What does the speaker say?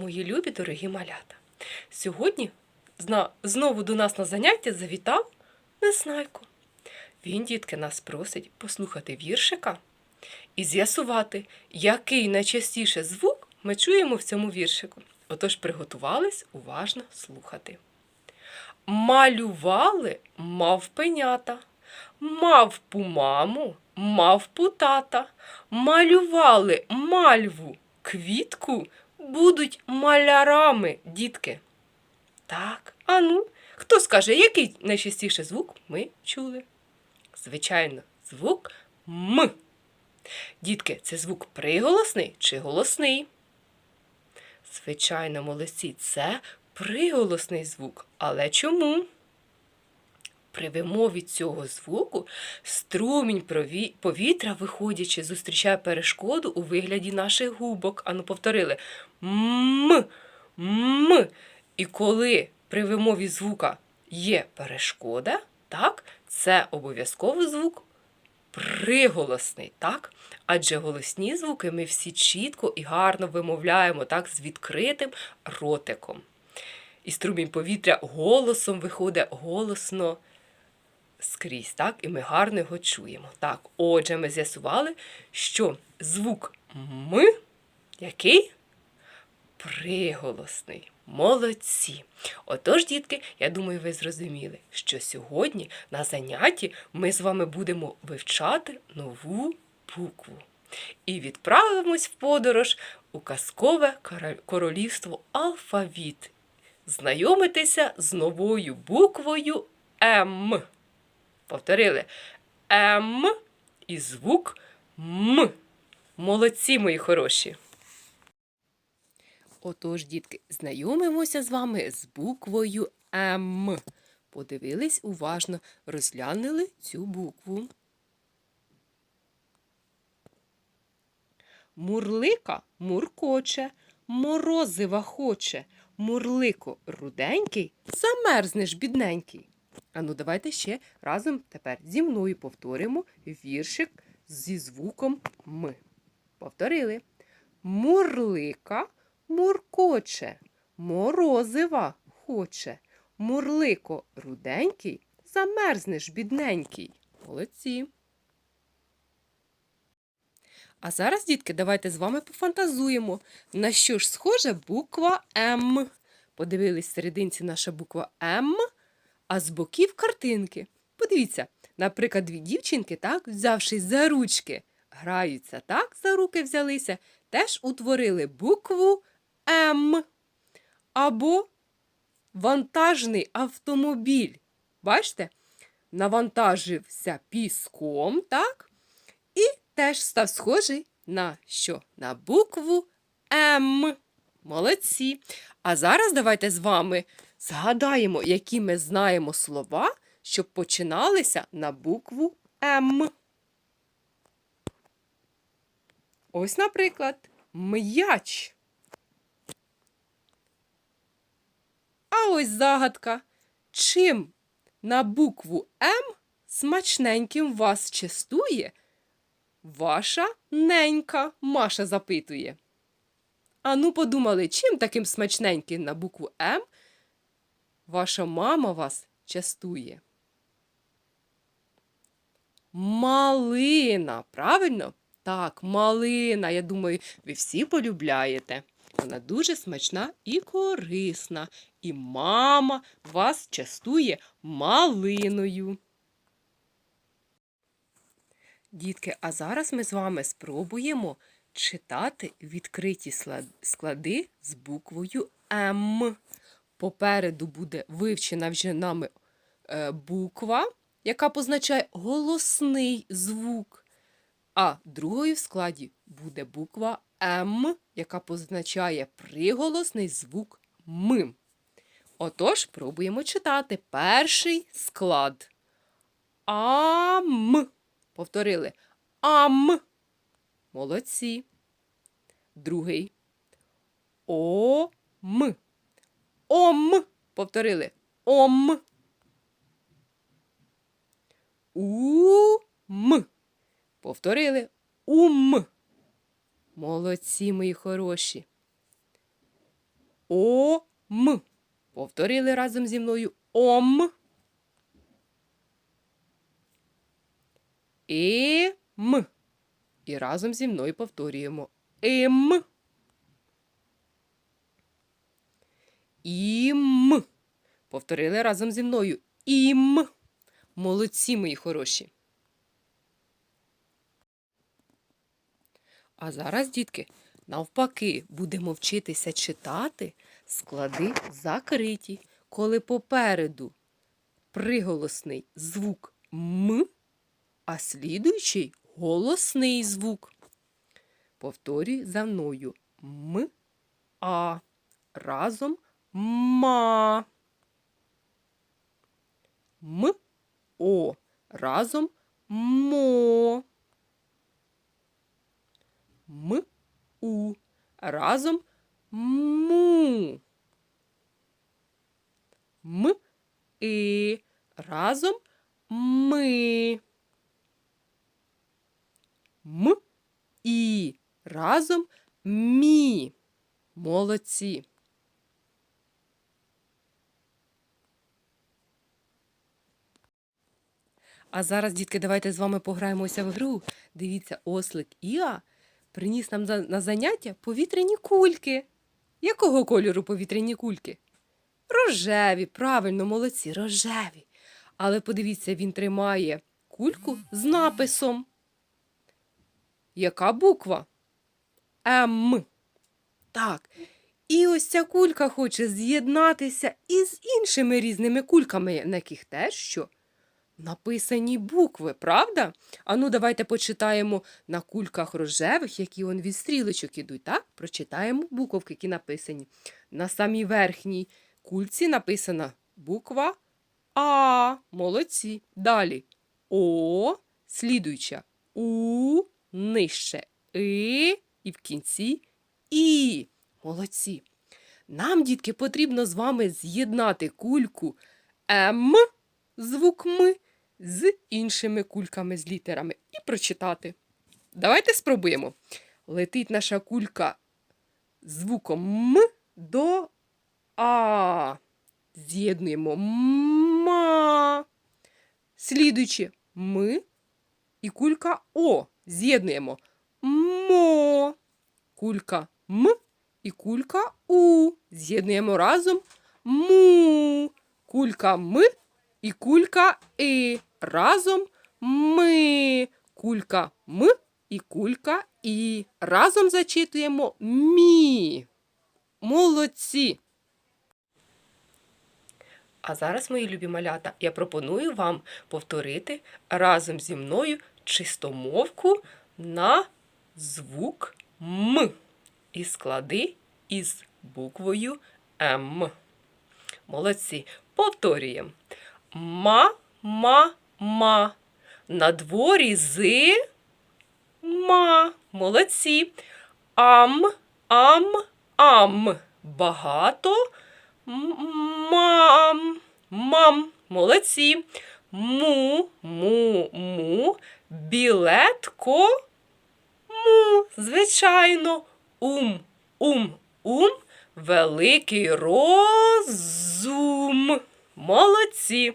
Мої любі дорогі малята. Сьогодні знову до нас на заняття завітав Незнайко. Він, дітки, нас просить послухати віршика і з'ясувати, який найчастіше звук ми чуємо в цьому віршику. Отож приготувались уважно слухати. Малювали мавпенята, мавпу маму, мавпу тата, малювали мальву квітку, будуть малярами, дітки. Так, а ну, хто скаже, який найчастіше звук ми чули? Звичайно, звук М. Дітки, це звук приголосний чи голосний? Звичайно, молодці, це приголосний звук. Але чому? При вимові цього звуку струмінь повітря, виходячи, зустрічає перешкоду у вигляді наших губок. Ану, повторили м, м. І коли при вимові звука є перешкода, так, це обов'язково звук приголосний, так? Адже голосні звуки ми всі чітко і гарно вимовляємо так, з відкритим ротиком. І струмінь повітря голосом виходить голосно скрізь, так? І ми гарно його чуємо. Так, отже, ми з'ясували, що звук М який? Приголосний. Молодці. Отож, дітки, я думаю, ви зрозуміли, що сьогодні на занятті ми з вами будемо вивчати нову букву. І відправимось в подорож у казкове королівство алфавіт. Знайомитися з новою буквою М. Повторили М і звук М. Молодці, мої хороші. Отож, дітки, знайомимося з вами з буквою М. Подивились уважно, розглянули цю букву. Мурлика муркоче, морозива хоче, мурлико руденький, замерзнеш бідненький. Ану, давайте ще разом тепер зі мною повторимо віршик зі звуком М. Повторили. Мурлика муркоче, морозива хоче, мурлико руденький, замерзнеш бідненький. Молодці. А зараз, дітки, давайте з вами пофантазуємо, на що ж схожа буква М. Подивились серединці наша буква М, а з боків картинки. Подивіться, наприклад, дві дівчинки, так, взявшись за ручки, граються, так, за руки взялися, теж утворили букву М. Або вантажний автомобіль. Бачите? Навантажився піском, так? І теж став схожий на що? На букву М. Молодці. А зараз давайте з вами згадаємо, які ми знаємо слова, що починалися на букву М. Ось, наприклад, м'яч. А ось загадка. Чим на букву М смачненьким вас частує ваша ненька, Маша запитує. Ану, подумали, чим таким смачненьким на букву М ваша мама вас частує? Малина, правильно? Так, малина. Я думаю, ви всі полюбляєте. Вона дуже смачна і корисна. І мама вас частує малиною. Дітки, а зараз ми з вами спробуємо читати відкриті склади з буквою М. Попереду буде вивчена вже нами е, буква, яка позначає голосний звук. А другою в складі буде буква М, яка позначає приголосний звук М. Отож, пробуємо читати перший склад. Ам. Повторили. Ам. Молодці. Другий. Ом. Ом. Повторили. Ом. Ум. Повторили. Ум. Молодці, мої хороші. Ом. Повторили разом зі мною ом. Ем. І разом зі мною повторюємо ем. Ім. Повторили разом зі мною ім. Молодці, мої хороші. А зараз, дітки, навпаки, будемо вчитися читати склади закриті, коли попереду приголосний звук М, а слідуючий голосний звук. Повторюй за мною М, А. Разом ма. М, О. Разом мо. М, У. Разом му. М, І. Разом ми. М, І. Разом мі. Молодці. А зараз, дітки, давайте з вами пограємося в гру. Дивіться, ослик Іа приніс нам на заняття повітряні кульки. Якого кольору повітряні кульки? Рожеві, правильно, молодці, рожеві. Але подивіться, він тримає кульку з написом. Яка буква? М. Так. І ось ця кулька хоче з'єднатися із іншими різними кульками, на яких теж що? Написані букви, правда? Ану, давайте почитаємо на кульках рожевих, які он від стрілочок ідуть, так? Прочитаємо буковки, які написані. На самій верхній кульці написана буква А. Молодці. Далі О, слідуюча У, нижче И і в кінці І. Молодці. Нам, дітки, потрібно з вами з'єднати кульку М, звук М, з іншими кульками з літерами і прочитати. Давайте спробуємо. Летить наша кулька звуком М до А. З'єднуємо ма. Слідуючи М і кулька О. З'єднуємо мо. Кулька М і кулька У. З'єднуємо разом му. Кулька М і кулька И. Разом ми. Кулька М і кулька І. Разом зачитуємо мі. Молодці. А зараз, мої любі малята, я пропоную вам повторити разом зі мною чистомовку на звук М і склади із буквою М. Молодці. Повторюємо. Ма, ма. На дворі з ма. Молодці. Ам, ам, ам. Багато мам. Мам. Молодці. Му, му, му. Білетко. Му. Звичайно. Ум, ум, ум. Великий розум. Молодці.